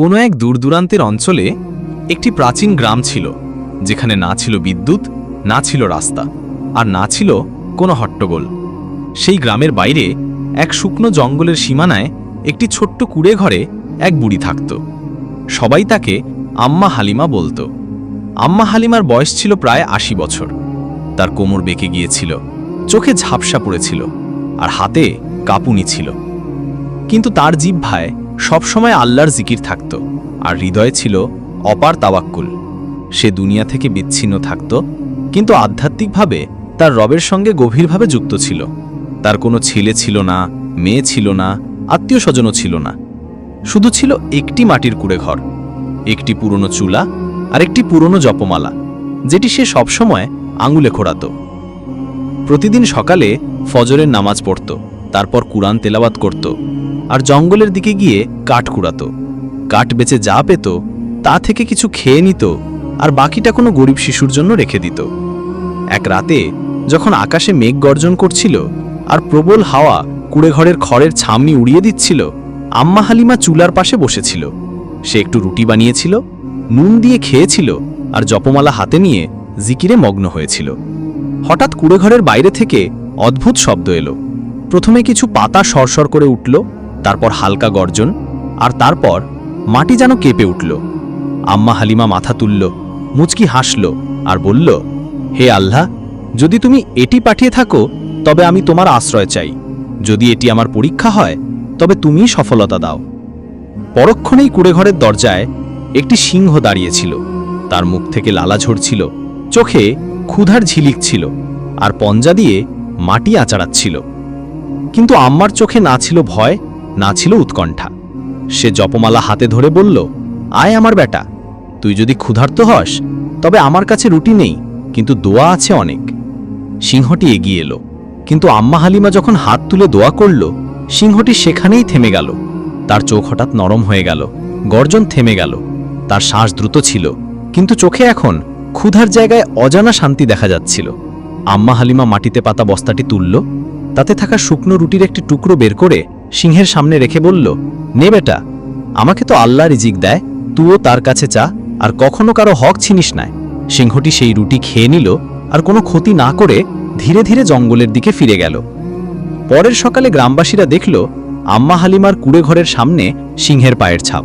কোনো এক দূরদূরান্তের অঞ্চলে একটি প্রাচীন গ্রাম ছিল, যেখানে না ছিল বিদ্যুৎ, না ছিল রাস্তা, আর না ছিল কোনো হট্টগোল। সেই গ্রামের বাইরে এক শুকনো জঙ্গলের সীমানায় একটি ছোট্ট কুড়ে ঘরে এক বুড়ি থাকত। সবাই তাকে আম্মা হালিমা বলতো। আম্মা হালিমার বয়স ছিল প্রায় আশি বছর। তার কোমর বেঁকে গিয়েছিল, চোখে ঝাপসা পড়েছিল, আর হাতে কাঁপুনি ছিল। কিন্তু তার জিহ্বায় সবসময় আল্লাহর জিকির থাকত, আর হৃদয়ে ছিল অপার তাওয়াক্কুল। সে দুনিয়া থেকে বিচ্ছিন্ন থাকত, কিন্তু আধ্যাত্মিকভাবে তার রবের সঙ্গে গভীরভাবে যুক্ত ছিল। তার কোনো ছেলে ছিল না, মেয়ে ছিল না আত্মীয় স্বজনও ছিল না। শুধু ছিল একটি মাটির কুড়ে ঘর একটি পুরনো চুলা আর একটি পুরনো জপমালা, যেটি সে সবসময় আঙুলে খোড়াত প্রতিদিন সকালে ফজরের নামাজ পড়ত, তারপর কুরআন তেলাওয়াত করত আর জঙ্গলের দিকে গিয়ে কাঠ কুড়াত। কাঠ বেচে যা পেত, তা থেকে কিছু খেয়ে নিত আর বাকিটা কোনো গরিব শিশুর জন্য রেখে দিত। এক রাতে যখন আকাশে মেঘ গর্জন করছিল আর প্রবল হাওয়া কুড়েঘরের খড়ের ছামনি উড়িয়ে দিচ্ছিল, আম্মা হালিমা চুলার পাশে বসেছিল। সে একটু রুটি বানিয়েছিল, নুন দিয়ে খেয়েছিল আর জপমালা হাতে নিয়ে জিকিরে মগ্ন হয়েছিল। হঠাৎ কুড়েঘরের বাইরে থেকে অদ্ভুত শব্দ এলো। প্রথমে কিছু পাতা সরসর করে উঠল তারপর হালকা গর্জন, আর তারপর মাটি যেন কেঁপে উঠল। আম্মা হালিমা মাথা তুলল, মুচকি হাসল আর বলল, হে আল্লাহ, যদি তুমি এটি পাঠিয়ে থাকো, তবে আমি তোমার আশ্রয় চাই। যদি এটি আমার পরীক্ষা হয়, তবে তুমি সফলতা দাও। পরক্ষণেই কুড়েঘরের দরজায় একটি সিংহ দাঁড়িয়েছিল। তার মুখ থেকে লালা ঝরছিল, চোখে ক্ষুধার ঝিলিক ছিল, আর পঞ্জা দিয়ে মাটি আচাড়াচ্ছিল। কিন্তু আম্মার চোখে না ছিল ভয় না ছিল উৎকণ্ঠা। সে জপমালা হাতে ধরে বলল, আয় আমার বেটা, তুই যদি ক্ষুধার্ত হস, তবে আমার কাছে রুটি নেই, কিন্তু দোয়া আছে অনেক। সিংহটি এগিয়ে এলো, কিন্তু আম্মা হালিমা যখন হাত তুলে দোয়া করল, সিংহটি সেখানেই থেমে গেল। তার চোখ হঠাৎ নরম হয়ে গেল, গর্জন থেমে গেল, তার শ্বাস দ্রুত ছিল, কিন্তু চোখে এখন ক্ষুধার জায়গায় অজানা শান্তি দেখা যাচ্ছিল। আম্মা হালিমা মাটিতে পাতা বস্তাটি তুলল, তাতে থাকা শুকনো রুটির একটি টুকরো বের করে সিংহের সামনে রেখে বলল, নে বেটা, আমাকে তো আল্লাহ রিজিক দেয়, তুইও তার কাছে চা, আর কখনো কারও হক ছিনিস নাই। সিংহটি সেই রুটি খেয়ে নিল, আর কোনো ক্ষতি না করে ধীরে ধীরে জঙ্গলের দিকে ফিরে গেল। পরের সকালে গ্রামবাসীরা দেখল, আম্মা হালিমার কুড়ে ঘরের সামনে সিংহের পায়ের ছাপ।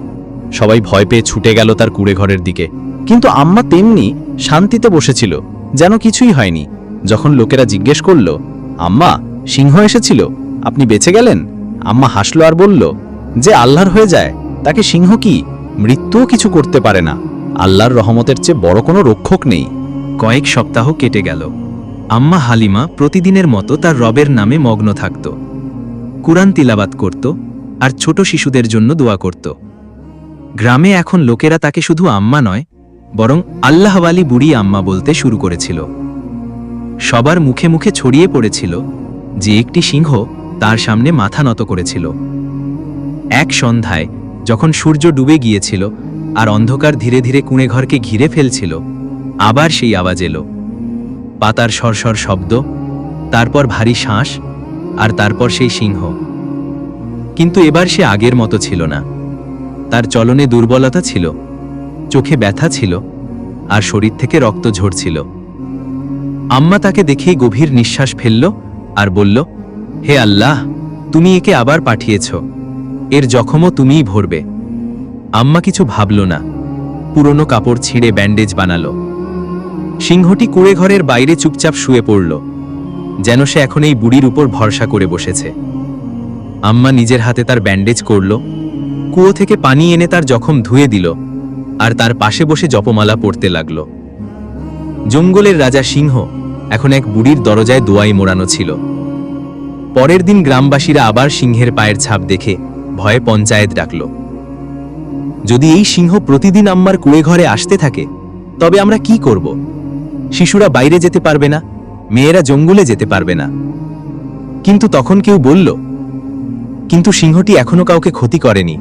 সবাই ভয় পেয়ে ছুটে গেল তার কুড়ে ঘরের দিকে। কিন্তু আম্মা তেমনি শান্তিতে বসেছিল, যেন কিছুই হয়নি। যখন লোকেরা জিজ্ঞেস করল, আম্মা, সিংহ এসেছিল, আপনি বেঁচে গেলেন? আম্মা হাসলো আর বলল, যে আল্লাহর হয়ে যায়, তাকে সিংহ কি? মৃত্যুও কিছু করতে পারে না। আল্লাহর রহমতের চেয়ে বড় কোনো রক্ষক নেই। কয়েক সপ্তাহ কেটে গেল। আম্মা হালিমা প্রতিদিনের মতো তার রবের নামে মগ্ন থাকত। কুরআন তিলাবাত করত আর ছোট শিশুদের জন্য দোয়া করত। গ্রামে এখন লোকেরা তাকে শুধু আম্মা নয়, বরং আল্লাহওয়ালি বুড়ি আম্মা বলতে শুরু করেছিল। সবার মুখে মুখে ছড়িয়ে পড়েছিল যে একটি সিংহ তার সামনে মাথা নত করেছিল। এক সন্ধ্যায়, যখন সূর্য ডুবে গিয়েছিল আর অন্ধকার ধীরে ধীরে কুঁড়ে ঘরকে ঘিরে ফেলছিল, আবার সেই আওয়াজ এলো। পাতার সরসর শব্দ, তারপর ভারী শ্বাস আর তারপর সেই সিংহ। কিন্তু এবার সে আগের মতো ছিল না। তার চলনে দুর্বলতা ছিল, চোখে ব্যথা ছিল আর শরীর থেকে রক্ত ঝরছিল। আম্মা তাকে দেখেই গভীর নিঃশ্বাস ফেলল আর বলল হে আল্লাহ, তুমি একে আবার পাঠিয়েছ। এর জখমও তুমিই ভরবে। আম্মা কিছু ভাবল না। পুরনো কাপড় ছিঁড়ে ব্যান্ডেজ বানালো। সিংহটি কুড়ে ঘরের বাইরে চুপচাপ শুয়ে পড়ল, যেন সে এখন এই বুড়ির উপর ভরসা করে বসেছে। আম্মা নিজের হাতে তার ব্যান্ডেজ করল, কুয়ো থেকে পানি এনে তার জখম ধুয়ে দিল, আর তার পাশে বসে জপমালা পড়তে লাগল। জঙ্গলের রাজা সিংহ এখন এক বুড়ির দরজায় দোয়াই মোড়ানো ছিল। পরের দিন গ্রামবাসীরা আবার সিংহের পায়ের ছাপ দেখে ভয়ে পঞ্চায়েত ডাকল। যদি এই সিংহ প্রতিদিন আম্মার কুড়ে ঘরে আসতে থাকে, তবে আমরা কি করব? শিশুরা বাইরে যেতে পারবে না, মেয়েরা জঙ্গলে যেতে পারবে না। কিন্তু তখন কেউ বলল, কিন্তু সিংহটি এখনও কাউকে ক্ষতি করেনি।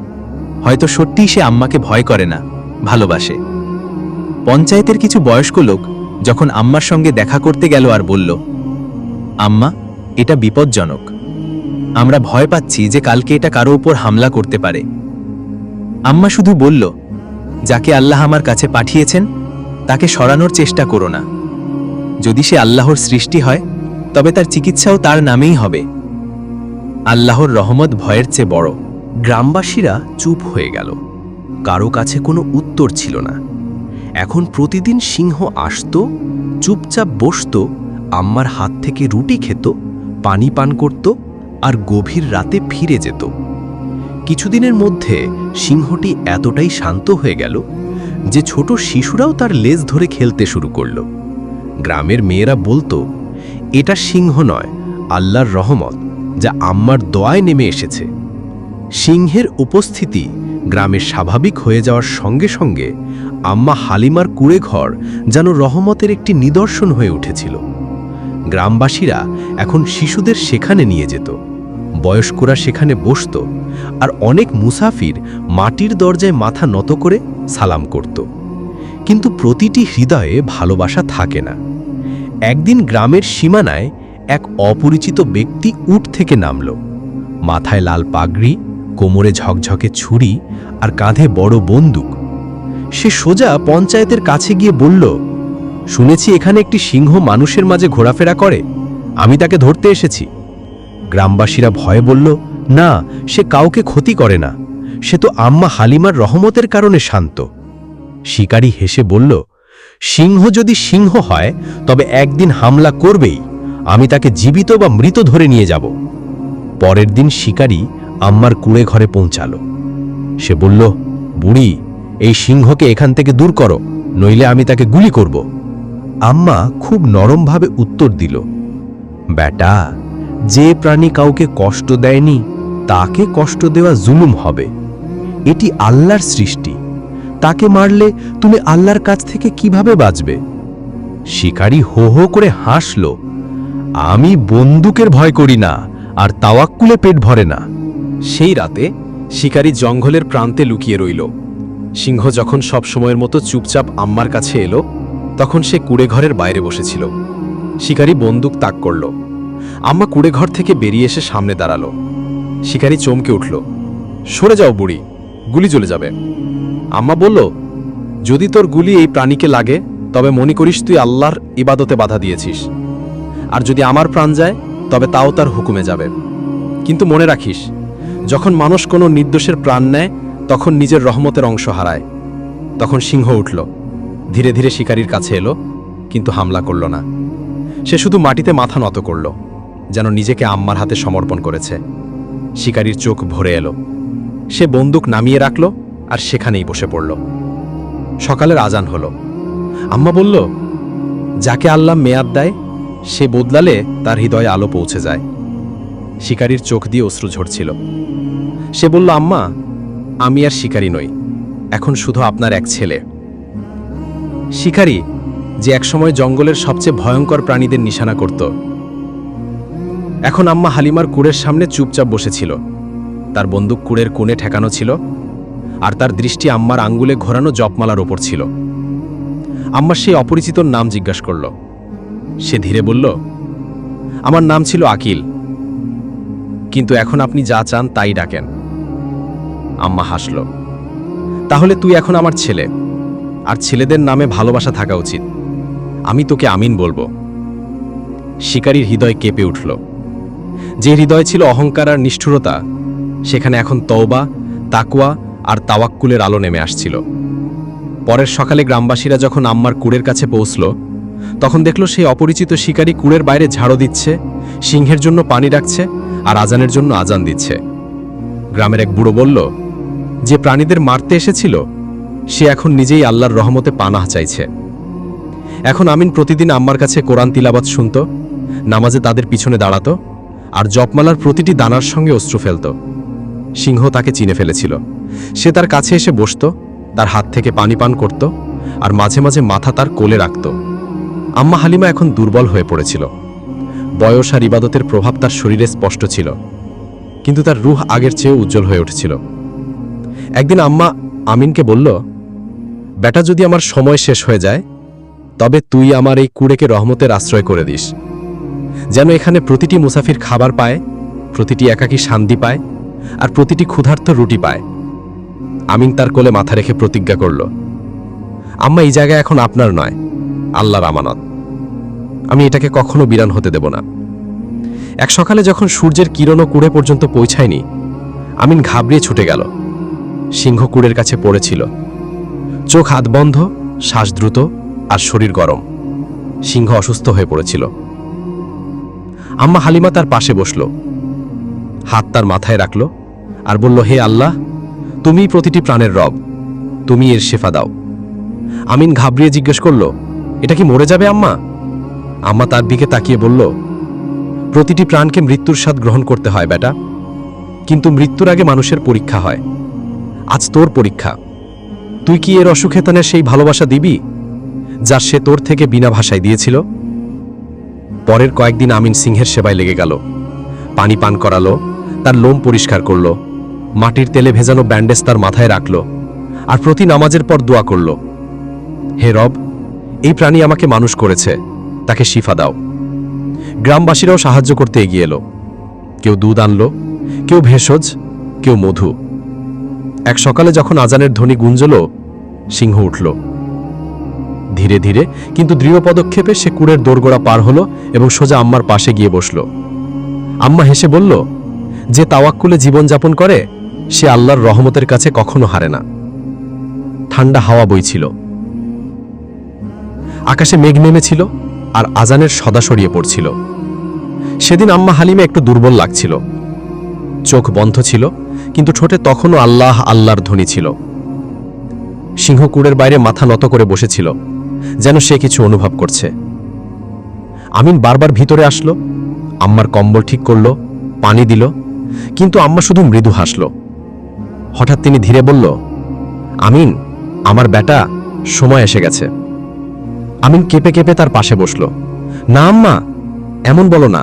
হয়তো সত্যিই সে আম্মাকে ভয় করে না, ভালোবাসে। পঞ্চায়েতের কিছু বয়স্ক লোক যখন আম্মার সঙ্গে দেখা করতে গেল আর বলল, আম্মা এটা বিপজ্জনক। আমরা ভয় পাচ্ছি যে কালকে এটা কারও উপর হামলা করতে পারে। আম্মা শুধু বলল, যাকে আল্লাহ আমার কাছে পাঠিয়েছেন, তাকে সরানোর চেষ্টা করো না। যদি সে আল্লাহর সৃষ্টি হয়, তবে তার চিকিৎসাও তার নামেই হবে। আল্লাহর রহমত ভয়ের চেয়ে বড়। গ্রামবাসীরা চুপ হয়ে গেল। কারও কাছে কোনো উত্তর ছিল না। এখন প্রতিদিন সিংহ আসতো, চুপচাপ বসতো, আম্মার হাত থেকে রুটি খেত পানি পান করত আর গভীর রাতে ফিরে যেত। কিছুদিনের মধ্যে সিংহটি এতটাই শান্ত হয়ে গেল যে ছোট শিশুরাও তার লেজ ধরে খেলতে শুরু করল। গ্রামের মেয়েরা বলতো, এটা সিংহ নয়, আল্লাহর রহমত, যা আম্মার দোয়ায় নেমে এসেছে। সিংহের উপস্থিতি গ্রামে স্বাভাবিক হয়ে যাওয়ার সঙ্গে সঙ্গে আম্মা হালিমার কুড়ে ঘর যেন রহমতের একটি নিদর্শন হয়ে উঠেছিল। গ্রামবাসীরা এখন শিশুদের সেখানে নিয়ে যেত। বয়স্করা সেখানে বসত আর অনেক মুসাফির মাটির দরজায় মাথা নত করে সালাম করত। কিন্তু প্রতিটি হৃদয়ে ভালোবাসা থাকে না। একদিন গ্রামের সীমানায় এক অপরিচিত ব্যক্তি উট থেকে নামল। মাথায় লাল পাগড়ি, কোমরে ঝকঝকে ছুরি আর কাঁধে বড় বন্দুক। সে সোজা পঞ্চায়েতের কাছে গিয়ে বলল শুনেছি এখানে একটি সিংহ মানুষের মাঝে ঘোরাফেরা করে। আমি তাকে ধরতে এসেছি। গ্রামবাসীরা ভয়ে বলল, না, সে কাউকে ক্ষতি করে না। সে তো আম্মা হালিমার রহমতের কারণে শান্ত। শিকারী হেসে বলল, সিংহ যদি সিংহ হয়, তবে একদিন হামলা করবেই। আমি তাকে জীবিত বা মৃত ধরে নিয়ে যাব। পরের দিন শিকারী আম্মার কুড়ে ঘরে পৌঁছালো। সে বলল, বুড়ি, এই সিংহকে এখান থেকে দূর করো, নইলে আমি তাকে গুলি করব। আম্মা খুব নরমভাবে উত্তর দিল বেটা যে প্রাণী কাউকে কষ্ট দেয়নি, তাকে কষ্ট দেওয়া জুলুম হবে। এটি আল্লাহর সৃষ্টি। তাকে মারলে তুমি আল্লাহর কাছ থেকে কীভাবে বাঁচবে? শিকারী হো হো করে হাসল, আমি বন্দুকের ভয় করি না, আর তাওয়াক্কুলে পেট ভরে না। সেই রাতে শিকারী জঙ্গলের প্রান্তে লুকিয়ে রইল। সিংহ যখন সব সময়ের মতো চুপচাপ আম্মার কাছে এলো তখন সে কুড়ে ঘরের বাইরে বসেছিল। শিকারী বন্দুক তাক করল। আম্মা কুড়ে ঘর থেকে বেরিয়ে এসে সামনে দাঁড়াল। শিকারী চমকে উঠল। সরে যাও বুড়ি, গুলি চলে যাবে। আম্মা বলল, যদি তোর গুলি এই প্রাণীকে লাগে, তবে মনে করিস তুই আল্লাহর ইবাদতে বাধা দিয়েছিস। আর যদি আমার প্রাণ যায়, তবে তাও তার হুকুমে যাবে। কিন্তু মনে রাখিস, যখন মানুষ কোনো নির্দোষের প্রাণ নেয়, তখন নিজের রহমতের অংশ হারায়। তখন সিংহ উঠল। ধীরে ধীরে শিকারীর কাছে এলো, কিন্তু হামলা করল না। সে শুধু মাটিতে মাথা নত করল, যেন নিজেকে আম্মার হাতে সমর্পণ করেছে। শিকারীর চোখ ভরে এলো। সে বন্দুক নামিয়ে রাখল আর সেখানেই বসে পড়ল। সকালের আজান হলো। আম্মা বলল, যাকে আল্লাহ মেয়াদ দেয়, সে বদলালে তার হৃদয়ে আলো পৌঁছে যায়। শিকারীর চোখ দিয়ে অশ্রু ঝরছিল। সে বলল, আম্মা, আমি আর শিকারী নই, এখন শুধু আপনার এক ছেলে। শিকারী যে একসময় জঙ্গলের সবচেয়ে ভয়ঙ্কর প্রাণীদের নিশানা করত। এখন আম্মা হালিমার কুড়ের সামনে চুপচাপ বসেছিল। তার বন্দুক কুড়ের কোণে ঠেকানো ছিল আর তার দৃষ্টি আম্মার আঙ্গুলে ঘোরানো জপমালার ওপর ছিল। আম্মা সেই অপরিচিতর নাম জিজ্ঞাসা করল। সে ধীরে বলল, আমার নাম ছিল আকিল, কিন্তু এখন আপনি যা চান তাই ডাকেন। আম্মা হাসল, তাহলে তুই এখন আমার ছেলে। আর ছেলেদের নামে ভালোবাসা থাকা উচিত। আমি তোকে আমিন বলব। শিকারীর হৃদয় কেঁপে উঠল। যে হৃদয় ছিল অহংকার আর নিষ্ঠুরতা, সেখানে এখন তওবা তাকুয়া আর তাওয়াক্কুলের আলো নেমে আসছিল। পরের সকালে গ্রামবাসীরা যখন আম্মার কুড়ের কাছে পৌঁছল, তখন দেখল সেই অপরিচিত শিকারী কুড়ের বাইরে ঝাড়ো দিচ্ছে, সিংহের জন্য পানি রাখছে আর আজানের জন্য আজান দিচ্ছে। গ্রামের এক বুড়ো বলল, যে প্রাণীদের মারতে এসেছিল সে এখন নিজেই আল্লাহর রহমতে পানাহ চাইছে। এখন আমিন প্রতিদিন আম্মার কাছে কোরআন তিলাবাত শুনত, নামাজে তাদের পিছনে দাঁড়াতো, আর জপমালার প্রতিটি দানার সঙ্গে অস্ত্র ফেলত। সিংহ তাকে চিনে ফেলেছিল। সে তার কাছে এসে বসত, তার হাত থেকে পানি পান করত, আর মাঝে মাঝে মাথা তার কোলে রাখত। আম্মা হালিমা এখন দুর্বল হয়ে পড়েছিল। বয়স আর ইবাদতের প্রভাব তার শরীরে স্পষ্ট ছিল, কিন্তু তার রুহ আগের চেয়েও উজ্জ্বল হয়ে উঠেছিল। একদিন আম্মা আমিনকে বলল বেটা যদি আমার সময় শেষ হয়ে যায়, তবে তুই আমার এই কুড়েকে রহমতের আশ্রয় করে দিস। যেন এখানে প্রতিটি মুসাফির খাবার পায়, প্রতিটি একাকী শান্তি পায়, আর প্রতিটি ক্ষুধার্ত রুটি পায়। আমিন তার কোলে মাথা রেখে প্রতিজ্ঞা করল, আম্মা, এই জায়গা এখন আপনার নয়, আল্লাহর আমানত। আমি এটাকে কখনো বিরান হতে দেব না। এক সকালে যখন সূর্যের কিরণও কুড়ে পর্যন্ত পৌঁছায়নি, আমিন ঘাবড়িয়ে ছুটে গেল। সিংহ কুড়ের কাছে পড়েছিল। চোখ হাত বন্ধ, শ্বাস দ্রুত আর শরীর গরম। সিংহ অসুস্থ হয়ে পড়েছিল। আম্মা হালিমা তার পাশে বসল। হাত তার মাথায় রাখল আর বলল, হে আল্লাহ তুমি প্রতিটি প্রাণের রব তুমি এর শেফা দাও। আমিন ঘাবড়িয়ে জিজ্ঞেস করল, এটা কি মরে যাবে আম্মা? আম্মা তার দিকে তাকিয়ে বলল, প্রতিটি প্রাণকে মৃত্যুর স্বাদ গ্রহণ করতে হয়, বেটা। কিন্তু মৃত্যুর আগে মানুষের পরীক্ষা হয়। আজ তোর পরীক্ষা। তুই কি এর অসুখেতনের সেই ভালোবাসা দিবি, যা সে তোর থেকে বিনা ভাষায় দিয়েছিল? পরের কয়েকদিন আমিন সিংহের সেবায় লেগে গেল। পানি পান করালো, তার লোম পরিষ্কার করল, মাটির তেলে ভেজানো ব্যান্ডেজ তার মাথায় রাখল, আর প্রতি নামাজের পর দোয়া করল। হে রব, এই প্রাণী আমাকে মানুষ করেছে, তাকে শিফা দাও। গ্রামবাসীরাও সাহায্য করতে এগিয়ে এলো। কেউ দুধ আনলো, কেউ ভেষজ, কেউ মধু। এক সকালে যখন আজানের ধ্বনি গুঞ্জল, সিংহ উঠল। ধীরে ধীরে কিন্তু দৃঢ় পদক্ষেপে সে কুড়ের দোরগোড়া পার হলো এবং সোজা আম্মার পাশে গিয়ে বসল। আম্মা হেসে বলল, যে তাওয়াক্কুলে জীবনযাপন করে, সে আল্লাহর রহমতের কাছে কখনো হারে না। ঠান্ডা হাওয়া বইছিল। আকাশে মেঘ নেমেছিল আর আজানের সদা সরিয়ে পড়ছিল। সেদিন আম্মা হালিমে একটু দুর্বল লাগছিল। চোখ বন্ধ ছিল, কিন্তু ঠোঁটে তখনও আল্লাহ আল্লাহর ধ্বনি ছিল। সিংহকুড়ের বাইরে মাথা নত করে বসেছিল, যেন সে কিছু অনুভব করছে। আমিন বারবার ভিতরে আসলো, আম্মার কম্বল ঠিক করল, পানি দিল, কিন্তু আম্মা শুধু মৃদু হাসল। হঠাৎ তিনি ধীরে বলল, আমিন, আমার বেটা সময় এসে গেছে। আমিন কেঁপে কেঁপে তার পাশে বসল, না আম্মা, এমন বলো না,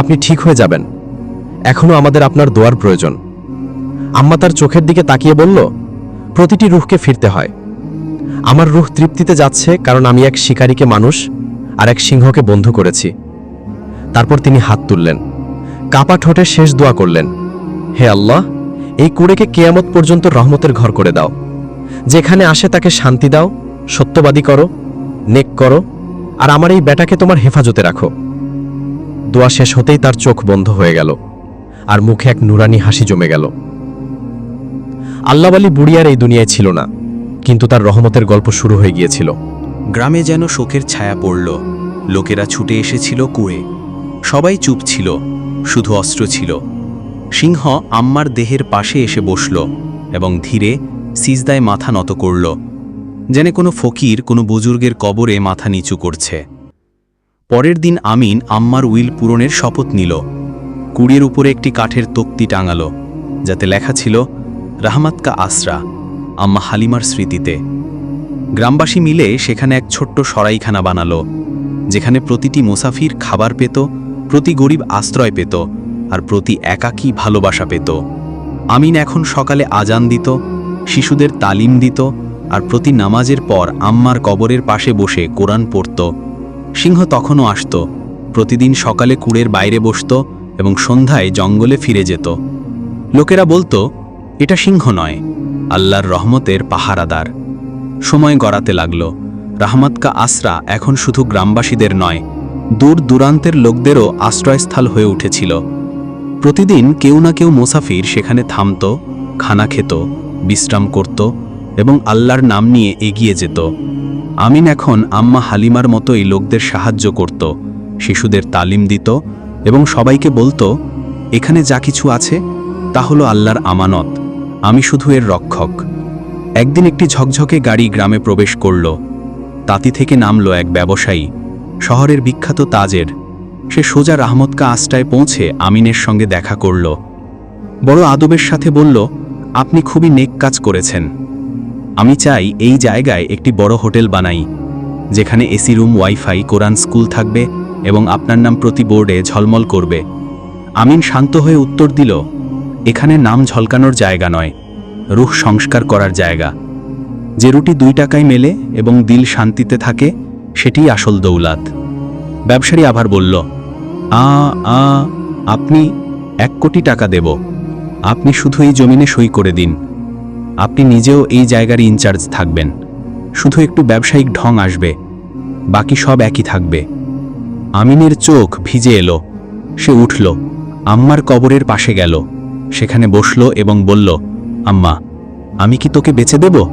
আপনি ঠিক হয়ে যাবেন। এখনও আমাদের আপনার দোয়ার প্রয়োজন। আম্মা তার চোখের দিকে তাকিয়ে বলল, প্রতিটি রুহকে ফিরতে হয়। আমার রুহ তৃপ্তিতে যাচ্ছে কারণ আমি এক শিকারীকে মানুষ আর এক সিংহকে বন্ধু করেছি। তারপর তিনি হাত তুললেন। কাপা ঠোঁটে শেষ দোয়া করলেন, হে আল্লাহ, এই কুড়েকে কেয়ামত পর্যন্ত রহমতের ঘর করে দাও। যেখানে আসে তাকে শান্তি দাও, সত্যবাদী করো, নেক করো, আর আমার এই বেটাকে তোমার হেফাজতে রাখো। দোয়া শেষ হতেই তার চোখ বন্ধ হয়ে গেল। আর মুখে এক নুরানি হাসি জমে গেল। আল্লাহবালি বুড়িয়ার এই দুনিয়ায় ছিল না, কিন্তু তার রহমতের গল্প শুরু হয়ে গিয়েছিল। গ্রামে যেন শোকের ছায়া পড়ল, লোকেরা ছুটে এসেছিল কুয়ে সবাই চুপ ছিল, শুধু অস্ত্র ছিল। সিংহ আম্মার দেহের পাশে এসে বসল এবং ধীরে সিজদায় মাথা নত করল, যেন কোনো ফকির কোনো বুজুর্গের কবরে মাথা নিচু করছে। পরের দিন আমিন আম্মার উইল পূরণের শপথ নিল। কুড়ির উপরে একটি কাঠের তক্তি টাঙালো, যাতে লেখা ছিল রাহমাতকা আসরা আম্মা হালিমার স্মৃতিতে। গ্রামবাসী মিলে সেখানে এক ছোট্ট সরাইখানা বানালো, যেখানে প্রতিটি মুসাফির খাবার পেত, প্রতি গরিব আশ্রয় পেত, আর প্রতি একাকী ভালোবাসা পেত। আমিন এখন সকালে আজান দিত, শিশুদের তালিম দিত, আর প্রতি নামাজের পর আম্মার কবরের পাশে বসে কোরআন পড়ত। সিংহ তখনও আসত, প্রতিদিন সকালে কুড়ের বাইরে বসত এবং সন্ধ্যায় জঙ্গলে ফিরে যেত। লোকেরা বলতো, এটা সিংহ নয়, আল্লাহর রহমতের পাহারাদার। সময় গড়াতে লাগল। রাহমাতকা আসরা এখন শুধু গ্রামবাসীদের নয়, দূর দূরান্তের লোকদেরও আশ্রয়স্থল হয়ে উঠেছিল। প্রতিদিন কেউ না কেউ মোসাফির সেখানে থামত, খানা খেত, বিশ্রাম করত এবং আল্লাহর নাম নিয়ে এগিয়ে যেত। আমিন এখন আম্মা হালিমার মতোই লোকদের সাহায্য করত, শিশুদের তালিম দিত এবং সবাইকে বলতো, এখানে যা কিছু আছে, তা হলো আল্লাহর আমানত। আমি শুধু এর রক্ষক। একদিন একটি ঝকঝকে গাড়ি গ্রামে প্রবেশ করল। তাতি থেকে নামল এক ব্যবসায়ী। শহরের বিখ্যাত তাজের। সে সোজা রাহমতকা আস্টায় পৌঁছে আমিনের সঙ্গে দেখা করল। বড় আদবের সাথে বলল, আপনি খুবই নেক কাজ করেছেন। আমি চাই এই জায়গায় একটি বড় হোটেল বানাই, যেখানে AC room, wifi, Quran school থাকবে এবং আপনার নাম প্রতি বোর্ডে ঝলমল করবে। আমিন শান্ত হয়ে উত্তর দিল, এখানে নাম ঝলকানোর জায়গা নয়, রুহ সংস্কার করার জায়গা। যে রুটি দুই টাকায় মেলে এবং দিল শান্তিতে থাকে, সেটিই আসল দৌলাত। ব্যবসায়ী আবার বলল, আ আ, আপনি এক কোটি টাকা দেব। আপনি শুধু এই জমিনে সই করে দিন। আপনি নিজেও এই জায়গার ইনচার্জ থাকবেন। শুধু একটু ব্যবসায়িক ঢং আসবে, বাকি সব একই থাকবে। আমিনের চোখ ভিজে এলো। সে উঠল আম্মার কবরের পাশে গেল। সেখানে বসল এবং বলল আম্মা আমি কি তোকে বেঁচে দেব?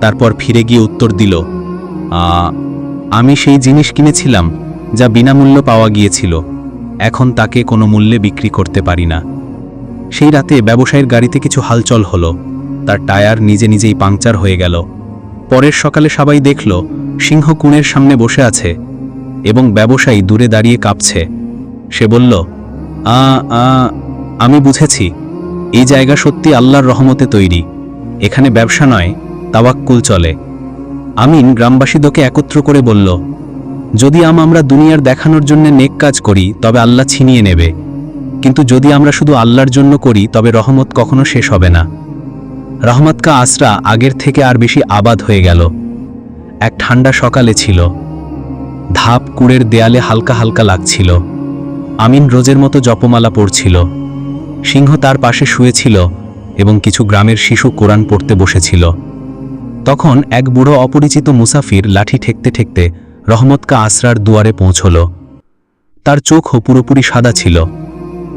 তারপর ফিরে গিয়ে উত্তর দিল "আ, আমি সেই জিনিস কিনেছিলাম যা বিনামূল্য পাওয়া গিয়েছিল। এখন তাকে কোনো মূল্যে বিক্রি করতে পারি না। সেই রাতে ব্যবসায়ীর গাড়িতে কিছু হালচল হলো। তার টায়ার নিজে নিজেই পাংচার হয়ে গেল। পরের সকালে সবাই দেখল সিংহ কুণের সামনে বসে আছে। এবং ব্যবসায়ী দূরে দাঁড়িয়ে কাঁপছে। সে বলল, আ আমি বুঝেছি। এই জায়গা সত্যি আল্লাহর রহমতে তৈরি। এখানে ব্যবসা নয়, তাওয়াক্কুল চলে। আমিন গ্রামবাসীদেরকে একত্র করে বলল, যদি আম আমরা দুনিয়ার দেখানোর জন্য নেক কাজ করি, তবে আল্লাহ ছিনিয়ে নেবে। কিন্তু যদি আমরা শুধু আল্লাহর জন্য করি, তবে রহমত কখনো শেষ হবে না। রহমত কা আসরা আগের থেকে আর বেশি আবাদ হয়ে গেল। এক ঠান্ডা সকালে ছিল। ধাপ কুড়ের দেয়ালে হালকা হালকা লাগছিল। আমিন রোজের মতো জপমালা পড়ছিল। সিংহ তার পাশে শুয়েছিল এবং কিছু গ্রামের শিশু কোরআন পড়তে বসেছিল। তখন এক বুড়ো অপরিচিত মুসাফির লাঠি ঠেকতে ঠেকতে রহমতকা আসরার দুয়ারে পৌঁছল। তার চোখও পুরোপুরি সাদা ছিল।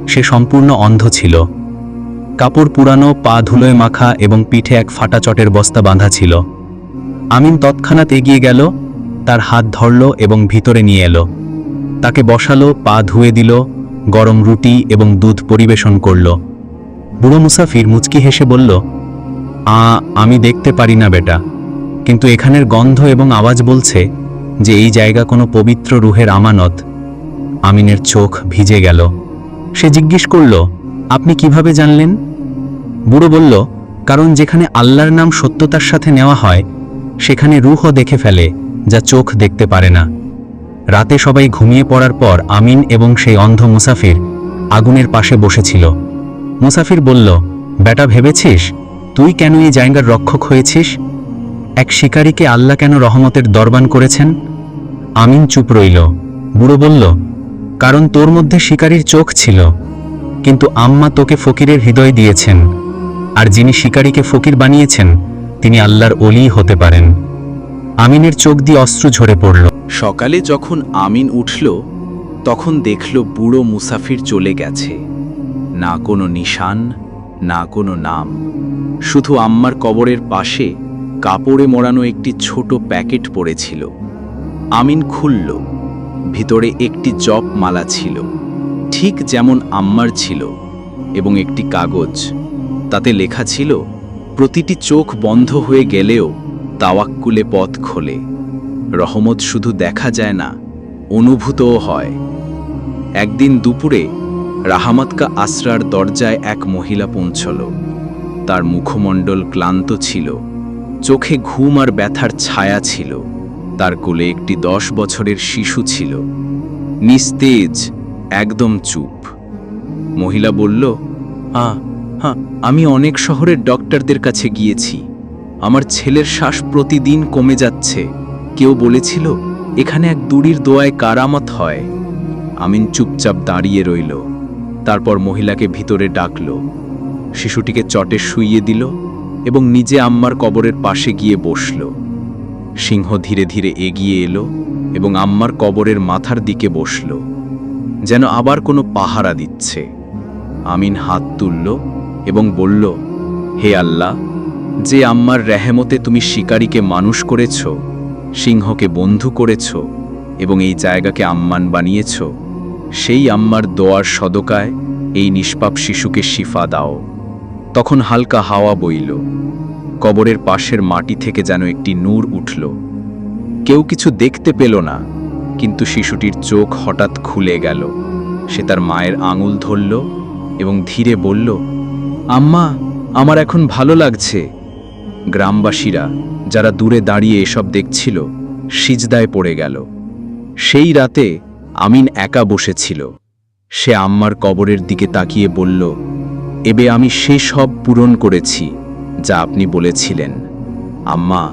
সে সম্পূর্ণ অন্ধ ছিল। কাপড় পুরানো, পা ধুলোয় মাখা এবং পিঠে এক ফাটা চটের বস্তা বাঁধা ছিল। আমিন তৎক্ষণাৎ এগিয়ে গেল তার হাত ধরল এবং ভিতরে নিয়ে এলো। তাকে বসালো, পা ধুয়ে দিল, গরম রুটি এবং দুধ পরিবেশন করল। বুড়ো মুসাফির মুচকি হেসে বলল, আ, আমি দেখতে পারি না বেটা। কিন্তু এখানের গন্ধ এবং আওয়াজ বলছে যে এই জায়গা কোনো পবিত্র রুহের আমানত। আমিনের চোখ ভিজে গেল। সে জিজ্ঞেস করল, আপনি কীভাবে জানলেন? বুড়ো বলল, কারণ যেখানে আল্লাহর নাম সত্যতার সাথে নেওয়া হয়, সেখানে রুহও দেখে ফেলে। যা চোখ দেখতে পারে না। রাতে সবাই ঘুমিয়ে পড়ার পর আমিন এবং সেই অন্ধ মুসাফির আগুনের পাশে বসেছিল। মুসাফির বলল, বেটা, ভেবেছিস? তুই কেন এই জায়গার রক্ষক হয়েছিস? এক শিকারীকে আল্লাহ কেন রহমতের দরবান করেছেন? আমিন চুপ রইল। বুড়ো বলল, কারণ তোর মধ্যে শিকারীর চোখ ছিল, কিন্তু আম্মা তোকে ফকিরের হৃদয় দিয়েছেন। আর যিনি শিকারীকে ফকির বানিয়েছেন, তিনি আল্লাহর অলি হতে পারেন। আমিনের চোখ দিয়ে অস্ত্র ঝরে পড়ল। সকালে যখন আমিন উঠল, তখন দেখল বুড়ো মুসাফির চলে গেছে। না কোনো নিশান, না কোনো নাম। শুধু আম্মার কবরের পাশে কাপড়ে মোড়ানো একটি ছোট প্যাকেট পড়েছিল। আমিন খুলল, ভিতরে একটি জপ মালা ছিল, ঠিক যেমন আম্মার ছিল, এবং একটি কাগজ। তাতে লেখা ছিল, প্রতিটি চোখ বন্ধ হয়ে গেলেও তাওয়াক্কুলে পথ খোলে। রহমত শুধু দেখা যায় না, অনুভূতও হয়। একদিন দুপুরে রাহামাতকা আশ্রার দরজায় এক মহিলা পৌঁছল। তার মুখমণ্ডল ক্লান্ত ছিল, চোখে ঘুম আর ব্যথার ছায়া ছিল। তার কোলে একটি দশ বছরের শিশু ছিল। নিস্তেজ, একদম চুপ। মহিলা বলল আ হ্যাঁ আমি অনেক শহরের ডক্টরদের কাছে গিয়েছি। আমার ছেলের শ্বাস প্রতিদিন কমে যাচ্ছে। কেউ বলেছিল, এখানে এক দূরির দোয়ায় কারামত হয়। আমিন চুপচাপ দাঁড়িয়ে রইল। তারপর মহিলাকে ভিতরে ডাকল। শিশুটিকে চটে শুইয়ে দিল এবং নিজে আম্মার কবরের পাশে গিয়ে বসল। সিংহ ধীরে ধীরে এগিয়ে এলো এবং আম্মার কবরের মাথার দিকে বসল। যেন আবার কোনো পাহারা দিচ্ছে। আমিন হাত তুলল এবং বলল, হে আল্লাহ যে আম্মার রেহেমতে তুমি শিকারীকে মানুষ করেছ, সিংহকে বন্ধু করেছ এবং এই জায়গাকে আম্মান বানিয়েছ, সেই আম্মার দোয়ার সদকায় এই নিষ্পাপ শিশুকে শিফা দাও। তখন হালকা হাওয়া বইল। কবরের পাশের মাটি থেকে যেন একটি নূর উঠল। কেউ কিছু দেখতে পেল না, কিন্তু শিশুটির চোখ হঠাৎ খুলে গেল। সে তার মায়ের আঙুল ধরল এবং ধীরে বলল, আম্মা, আমার এখন ভালো লাগছে। গ্রামবাসীরা যারা দূরে দাঁড়িয়ে এসব দেখছিল, সিজদায় পড়ে গেল। সেই রাতে আমিন একা বসেছিল। সে আম্মার কবরের দিকে তাকিয়ে বলল, এবে আমি সে সব পূরণ করেছি যা আপনি বলেছিলেন। আম্মা,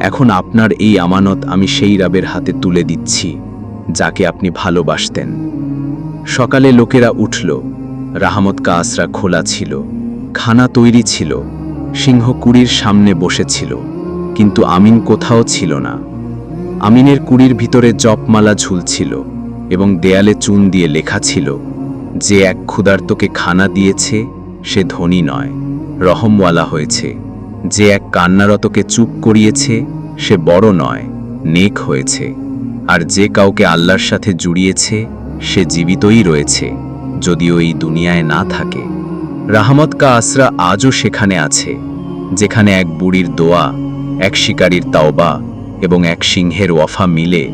এখন আপনার এই আমানত আমি সেই রাবের হাতে তুলে দিচ্ছি, যাকে আপনি ভালোবাসতেন। সকালে লোকেরা উঠল। রাহামত কাসরা খোলা ছিল। খানা তৈরি ছিল। সিংহ কুড়ির সামনে বসেছিল, কিন্তু আমিন কোথাও ছিল না। আমিনের কুড়ির ভিতরে জপমালা ঝুলছিল এবং দেয়ালে চুন দিয়ে লেখা ছিল, যে এক ক্ষুধার্তকে খানা দিয়েছে, সে ধনী নয়, রহমওয়ালা হয়েছে। যে এক কান্নারতকে চুপ করিয়েছে, সে বড় নয়, নেক হয়েছে। আর যে কাউকে আল্লাহর সাথে জুড়িয়েছে, সে জীবিতই রয়েছে, যদিও এই দুনিয়ায় না থাকে। রাহমত কা আসরা আজও সেখানে আছে, যেখানে এক বুড়ির দোয়া, এক শিকারীর তাওবা এবং এক সিংহের ওয়াফা মিলে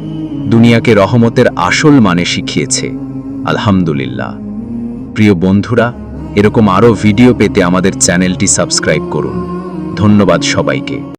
দুনিয়াকে রহমতের আসল মানে শিখিয়েছে। আলহামদুলিল্লাহ। প্রিয় বন্ধুরা, এরকম আরও ভিডিও পেতে আমাদের চ্যানেলটি সাবস্ক্রাইব করুন। ধন্যবাদ সবাইকে।